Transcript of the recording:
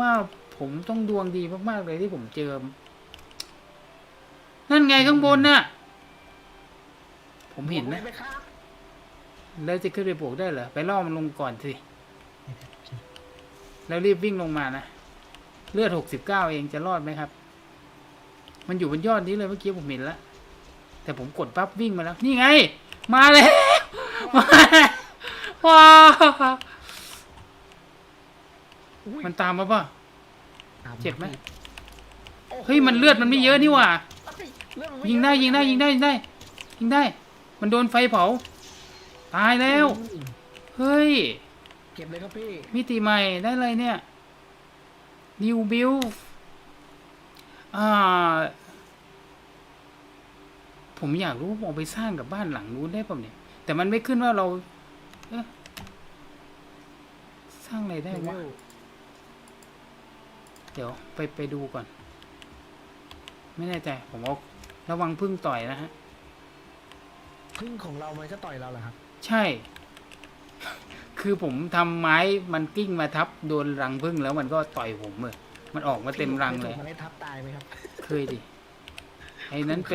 ว่าผมต้องดวงดีมากๆเลยที่ผมเจอ นั่นไงข้างบนน่ะ ผมเห็นนะ แล้วจะขึ้นไปบวกได้เหรอ ไปล่อมันลงก่อนสิ แล้วรีบวิ่งลงมานะ เลือดหกสิบเก้าเองจะรอดไหมครับ มันอยู่บนยอดนี้เลยเมื่อกี้ผมเห็นแล้ว แต่ผมกดปั๊บวิ่งมาแล้ว นี่ไง มาแล้ว มาว้าว มันตามมาป่ะตาเจ็บไหมโอ้โเฮ้ยมันเลือดมันไม่เยอะนี่หว่าเอ้ยเลือดมันไม่ยิงได้เอะยิงได้ยิงได้ยิงได้ ยิงได้ มันโดนไฟเผา ตายแล้วอืมเฮ้ย เก็บเลยครับพี่ มิติใหม่ได้เลยเนี่ย New Build อ่า ผมอยากรู้ว่าผมเอาไปสร้างกับบ้านหลังนู้นได้ป่ะเนี่ย แต่มันไม่ขึ้นว่าเราเอ๊ะสร้างอะไรได้วะ เดี๋ยวไปไปดูก่อน ไม่แน่ใจผมเอาระวังพึ่งต่อยนะฮะพึ่งของเรามันก็ต่อยเราเหรอครับ ใช่ คือผมทำไม้มันกิ้งมาทับโดนรังพึ่งแล้วมันก็ต่อยผมเลยมันออกมาเต็มรังเลย มันได้ทับตายไหมครับ เคยดิไอ้นั้นเป็น